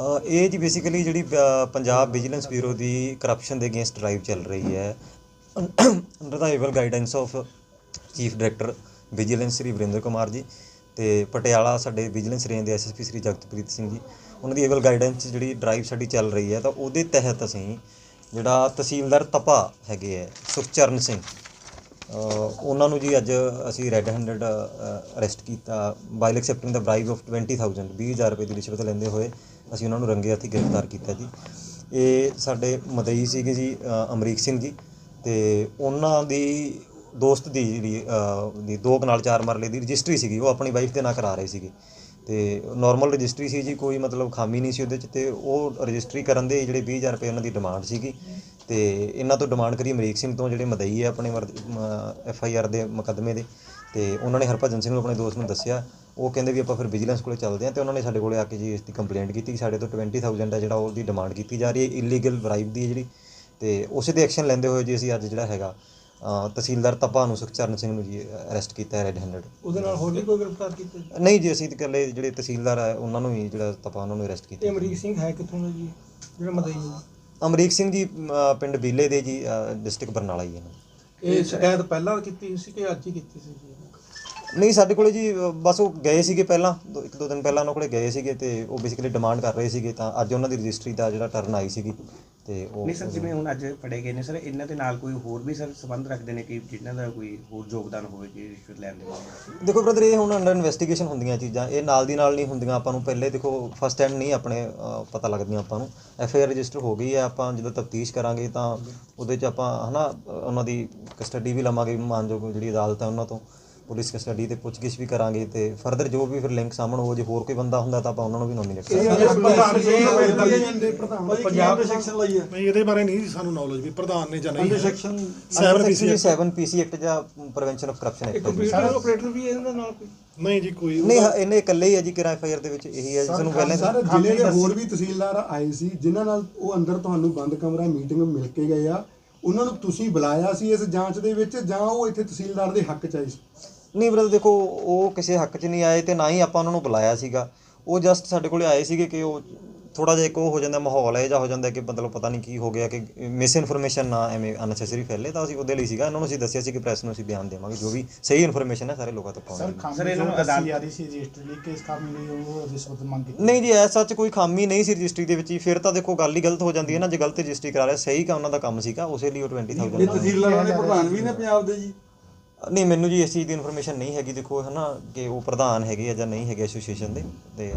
ਇਹ ਜੀ ਬੇਸਿਕਲੀ ਜਿਹੜੀ ਪੰਜਾਬ ਵਿਜੀਲੈਂਸ ਬਿਊਰੋ ਦੀ ਕਰਪਸ਼ਨ ਦੇ ਅਗੇਂਸਟ ਡਰਾਈਵ ਚੱਲ ਰਹੀ ਹੈ। Under the able guidance of chief director vigilance Shri Varinder Kumar ji ਤੇ ਪਟਿਆਲਾ ਸਾਡੇ ਵਿਜੀਲੈਂਸ ਰੇਂਜ ਦੇ ਐਸਐਸਪੀ ਸ੍ਰੀ ਜਗਤਪ੍ਰੀਤ ਸਿੰਘ ਜੀ, ਉਹਨਾਂ ਦੀ ਏਵਲ ਗਾਈਡੈਂਸ ਜਿਹੜੀ ਡਰਾਈਵ ਸਾਡੀ ਚੱਲ ਰਹੀ ਹੈ ਤਾਂ ਉਹਦੇ ਤਹਿਤ ਅਸੀਂ ਜਿਹੜਾ ਤਹਿਸੀਲਦਾਰ ਤਪਾ ਹੈਗੇ ਹੈ, ਸੁਖਚਰਨ ਸਿੰਘ ਉਹਨਾਂ ਨੂੰ ਜੀ ਅੱਜ ਅਸੀਂ ਰੈੱਡ ਹੈਂਡਡ ਅਰੈਸਟ ਕੀਤਾ। While accepting the bribe of 20000 20000 ਰੁਪਏ ਦੀ ਰਿਸ਼ਵਤ ਲੈਂਦੇ ਹੋਏ ਅਸੀਂ ਉਹਨਾਂ ਨੂੰ ਰੰਗੇ ਹੱਥੀਂ ਗ੍ਰਿਫਤਾਰ ਕੀਤਾ ਜੀ। ਇਹ ਸਾਡੇ ਮਦਈ ਸੀਗੇ ਜੀ ਅਮਰੀਕ ਸਿੰਘ ਜੀ ਤੇ ਉਹਨਾਂ ਦੀ ਦੋਸਤ ਦੀ ਜਿਹੜੀ ਦੀ ਦੋ ਕਨਾਲ ਚਾਰ ਮਰਲੇ ਦੀ ਰਜਿਸਟਰੀ ਸੀਗੀ, ਉਹ ਆਪਣੀ ਵਾਈਫ ਦੇ ਨਾਂ ਕਰਾ ਰਹੇ ਸੀਗੇ। ਤੇ ਨਾਰਮਲ ਰਜਿਸਟਰੀ ਸੀ ਜੀ, ਕੋਈ ਮਤਲਬ ਖਾਮੀ ਨਹੀਂ ਸੀ ਉਹਦੇ ਚ ਤੇ ਉਹ ਰਜਿਸਟਰੀ ਕਰਨ ਦੇ ਜਿਹੜੇ 20000 ਰੁਪਏ ਉਹਨਾਂ ਦੀ ਡਿਮਾਂਡ ਸੀਗੀ। ਤੇ ਇਹਨਾਂ ਤੋਂ ਡਿਮਾਂਡ ਕਰੀ ਅਮਰੀਕ ਸਿੰਘ ਤੋਂ ਜਿਹੜੇ ਮਦਈ ਹੈ ਆਪਣੇ ਐਫ ਆਈ ਆਰ ਦੇ ਮੁਕੱਦਮੇ ਦੇ। ਤੇ ਉਹਨਾਂ ਨੇ ਹਰਭਜਨ ਸਿੰਘ ਨੂੰ ਆਪਣੇ ਦੋਸਤ ਨੂੰ ਦੱਸਿਆ ਉਹ ਕਹਿੰਦੇ ਵੀ ਆਪਾਂ ਫਿਰ ਵਿਜੀਲੈਂਸ ਕੋਲੇ ਚੱਲਦੇ ਹਾਂ ਤੇ ਉਹਨਾਂ ਨੇ ਸਾਡੇ ਕੋਲੇ ਆ ਕੇ ਜੀ ਇਸ ਦੀ ਕੰਪਲੇਂਟ ਕੀਤੀ ਕਿ ਸਾਡੇ ਤੋਂ 20000 ਹੈ ਜਿਹੜਾ ਉਹਦੀ ਡਿਮਾਂਡ ਕੀਤੀ ਜਾ ਰਹੀ ਹੈ ਇਲੀਗਲ ਬ੍ਰਾਈਬ ਦੀ ਜਿਹੜੀ ਤੇ ਉਸੇ ਤੇ ਐਕਸ਼ਨ ਲੈਂਦੇ ਹੋਏ ਜੀ ਅਸੀਂ ਅੱਜ ਜਿਹੜਾ ਹੈਗਾ ਤਹਿਸੀਲਦਾਰ ਤਪਾ ਨੂੰ ਸੁਖਚਰਨ ਸਿੰਘ ਨੂੰ ਜੀ ਅਰੈਸਟ ਕੀਤਾ ਹੈ ਰੈੱਡ ਹੈਂਡਡ ਉਹਦੇ ਨਾਲ ਹੋਰ ਵੀ ਕੋਈ ਗ੍ਰਿਫਤਾਰ ਕੀਤਾ? ਨਹੀਂ ਜੀ ਅਸੀਂ ਤਾਂ ਇਕੱਲੇ ਜਿਹੜੇ ਤਹਿਸੀਲਦਾਰ ਹੈ ਉਹਨਾਂ ਨੂੰ ਹੀ ਜਿਹੜਾ ਤਪਾ ਉਹਨਾਂ ਨੂੰ ਅਰੈਸਟ ਕੀਤਾ ਅਮਰੀਕ ਸਿੰਘ ਹੈ ਕਿੱਥੋਂ ਦਾ ਜੀ? ਜਿਹੜਾ ਮਦਈ ਹੈ ਅਮਰੀਕ ਸਿੰਘ ਜੀ ਪਿੰਡ ਬੀਲੇ ਦੇ ਜੀ ਡਿਸਟ੍ਰਿਕਟ ਬਰਨਾਲਾ ਹੀ ਹੈ। ਇਹ ਸ਼ਿਕਾਇਤ ਪਹਿਲਾਂ ਕੀਤੀ ਸੀ ਕਿ ਅੱਜ ਹੀ ਕੀਤੀ ਸੀ ਜੀ? ਨਹੀਂ ਸਾਡੇ ਕੋਲੇ ਜੀ ਬਸ ਉਹ ਗਏ ਸੀਗੇ ਪਹਿਲਾਂ ਦੋ- ਇੱਕ ਦੋ ਦਿਨ ਪਹਿਲਾਂ ਉਹਨਾਂ ਕੋਲੇ ਗਏ ਸੀਗੇ ਤੇ ਉਹ ਬੇਸਿਕਲੀ ਡਿਮਾਂਡ ਕਰ ਰਹੇ ਸੀਗੇ ਤਾਂ ਅੱਜ ਉਹਨਾਂ ਦੀ ਰਜਿਸਟਰੀ ਦਾ ਜਿਹੜਾ ਟਰਨ ਆਈ ਸੀਗੀ। ਤੇ ਉਹ ਨਹੀਂ ਸਰ ਜਿਵੇਂ ਹੁਣ ਅੱਜ ਫੜੇ ਗਏ ਨੇ ਸਰ ਇਹਨਾਂ ਦੇ ਨਾਲ ਕੋਈ ਹੋਰ ਵੀ ਸਰ ਸੰਬੰਧ ਰੱਖਦੇ ਨੇ ਕਿ ਜਿਨ੍ਹਾਂ ਦਾ ਕੋਈ ਹੋਰ ਯੋਗਦਾਨ ਹੋਵੇ ਜੀ ਰਿਸ਼ਵਤ ਲੈਣ ਦੇ ਵਿੱਚ? ਦੇਖੋ ਬ੍ਰਦਰ ਇਹ ਹੁਣ ਅੰਡਰ ਇਨਵੈਸਟੀਗੇਸ਼ਨ ਹੁੰਦੀਆਂ ਚੀਜ਼ਾਂ ਇਹ ਨਾਲ ਦੀ ਨਾਲ ਨਹੀਂ ਹੁੰਦੀਆਂ ਆਪਾਂ ਨੂੰ ਪਹਿਲੇ ਦੇਖੋ ਫਸਟ ਹੈਂਡ ਨਹੀਂ ਆਪਣੇ ਪਤਾ ਲੱਗਦੀਆਂ ਆਪਾਂ ਨੂੰ। ਐਫ ਆਈ ਆਰ ਰਜਿਸਟਰ ਹੋ ਗਈ ਹੈ ਆਪਾਂ ਜਦੋਂ ਤਫਤੀਸ਼ ਕਰਾਂਗੇ ਤਾਂ ਉਹਦੇ 'ਚ ਆਪਾਂ ਹਨਾ ਉਹਨਾਂ ਦੀ ਕਸਟਡੀ ਵੀ ਲਵਾਂਗੇ ਮਾਨਯੋਗ ਜਿਹੜੀ ਅਦਾਲਤ ਹੈ ਉਹਨਾਂ ਤੋਂ। ਪੁਲਿਸ ਕਸਟਡੀ ਤੇ ਪੁੱਛਗਿੱਛ ਵੀ ਕਰਾਂਗੇ ਤੇ ਫਰਦਰ ਜੋ ਵੀ ਫਿਰ ਲਿੰਕ ਸਾਹਮਣੇ ਹੋ ਜੇ ਹੋਰ ਕੋਈ ਬੰਦਾ ਹੁੰਦਾ ਤਾਂ ਆਪਾਂ ਉਹਨਾਂ ਨੂੰ ਵੀ ਨੋਮੀਨੇਟ ਕਰਾਂਗੇ। ਪੰਜਾਬ ਦੇ ਸੈਕਸ਼ਨ ਲਈ ਹੈ। ਨਹੀਂ ਇਹਦੇ ਬਾਰੇ ਨਹੀਂ ਸਾਨੂੰ ਨੌਲੇਜ ਵੀ ਪ੍ਰਧਾਨ ਨੇ ਜਾਂ ਨਹੀਂ section Seven PC 7 PC act ਜਾਂ prevention of corruption act computer operator ਵੀ ਇਹਨਾਂ ਨਾਲ ਕੋਈ? ਨਹੀਂ ਜੀ ਕੋਈ ਨਹੀਂ ਇਹਨੇ ਇਕੱਲੇ ਹੀ ਹੈ ਜੀ ਕਿਰਾ ਐਫ ਆਈ ਆਰ ਦੇ ਵਿੱਚ ਇਹੀ ਹੈ ਜਿਸ ਨੂੰ ਪਹਿਲਾਂ ਸਰ ਜ਼ਿਲ੍ਹੇ ਦੇ ਹੋਰ ਵੀ ਤਹਿਸੀਲਦਾਰ ਆਏ ਸੀ ਜਿਨ੍ਹਾਂ ਨਾਲ ਉਹ ਅੰਦਰ ਤੁਹਾਨੂੰ ਬੰਦ ਕਮਰਾ ਮੀਟਿੰਗ ਮਿਲ ਕੇ ਗਏ ਆ। ਉਹਨਾਂ ਨੂੰ ਤੁਸੀਂ ਬੁਲਾਇਆ ਸੀ ਇਸ ਜਾਂਚ ਦੇ ਵਿੱਚ ਜਾਂ ਉਹ ਇੱਥੇ ਤਹਿਸੀਲਦਾਰ ਦੇ ਹੱਕ ਚ ਆਏ ਸੀ? ਨਹੀਂ ਬ੍ਰਦਰ ਦੇਖੋ ਉਹ ਕਿਸੇ ਹੱਕ 'ਚ ਨਹੀਂ ਆਏ ਤੇ ਨਾ ਹੀ ਆਪਾਂ ਉਹਨਾਂ ਨੂੰ ਬੁਲਾਇਆ ਸੀਗਾ। ਉਹ ਜਸਟ ਸਾਡੇ ਕੋਲੇ ਆਏ ਸੀਗੇ ਕਿ ਉਹ ਥੋੜਾ ਜਿਹਾ ਇੱਕ ਉਹ ਹੋ ਜਾਂਦਾ ਮਾਹੌਲ ਹੈ ਜਾਂ ਹੋ ਜਾਂਦਾ ਕਿ ਮਤਲਬ ਪਤਾ ਨਹੀਂ ਕੀ ਹੋ ਗਿਆ ਕਿ ਮਿਸ ਇਨਫੋਰਮੇਸ਼ਨ ਨਾ ਐਵੇਂ ਅਨਸੈਸਰੀ ਫੈਲੇ ਤਾਂ ਅਸੀਂ ਉਹਦੇ ਲਈ ਸੀਗਾ। ਇਹਨਾਂ ਨੂੰ ਅਸੀਂ ਦੱਸਿਆ ਸੀ ਕਿ ਪ੍ਰੈਸ ਨੂੰ ਅਸੀਂ ਬਿਆਨ ਦੇਵਾਂਗੇ ਜੋ ਵੀ ਸਹੀ ਇਨਫੋਰਮੇਸ਼ਨ ਹੈ ਸਾਰੇ ਲੋਕਾਂ ਤੱਕ ਪਹੁੰਚਾਂਗੇ ਸਰ ਇਹਨਾਂ ਨੂੰ ਅਦਾਲਤ ਯਾਰੀ ਸੀ ਰਜਿਸਟਰ ਲਈ ਕੇਸ ਕਾਮੀ ਲਈ ਉਹ ਰਿਸ਼ਵਤ ਮੰਗ ਕੀਤੀ। ਨਹੀਂ ਜੀ ਐਸਾ ਚ ਕੋਈ ਖਾਮੀ ਨਹੀਂ ਸੀ ਰਜਿਸਟਰੀ ਦੇ ਵਿੱਚ ਹੀ। ਫਿਰ ਤਾਂ ਦੇਖੋ ਗੱਲ ਹੀ ਗਲਤ ਹੋ ਜਾਂਦੀ ਹੈ ਨਾ ਜੇ ਗਲਤ ਰਜਿਸਟਰੀ ਕਰਾ ਰਿਹਾ ਸਹੀ ਕਾ ਉਹਨਾਂ ਦਾ ਕੰਮ ਸੀਗਾ ਉਸੇ ਲਈ ਉਹ 20000 ਤਹਿਸੀਲਦਾਰਾਂ ਦੇ ਪ੍ਰਧਾਨ ਵੀ ਨੇ ਪੰਜਾਬ ਦੇ ਜੀ। ਨਹੀਂ, ਮੈਨੂੰ ਜੀ ਇਸ ਚੀਜ਼ ਦੀ ਇਨਫੋਰਮੇਸ਼ਨ ਨਹੀਂ ਹੈਗੀ, ਦੇਖੋ, ਹਨਾ, ਕਿ ਉਹ ਪ੍ਰਧਾਨ ਹੈਗੇ ਆ ਜਾਂ ਨਹੀਂ ਹੈਗੇ ਐਸੋਸੀਏਸ਼ਨ ਦੇ, ਤੇ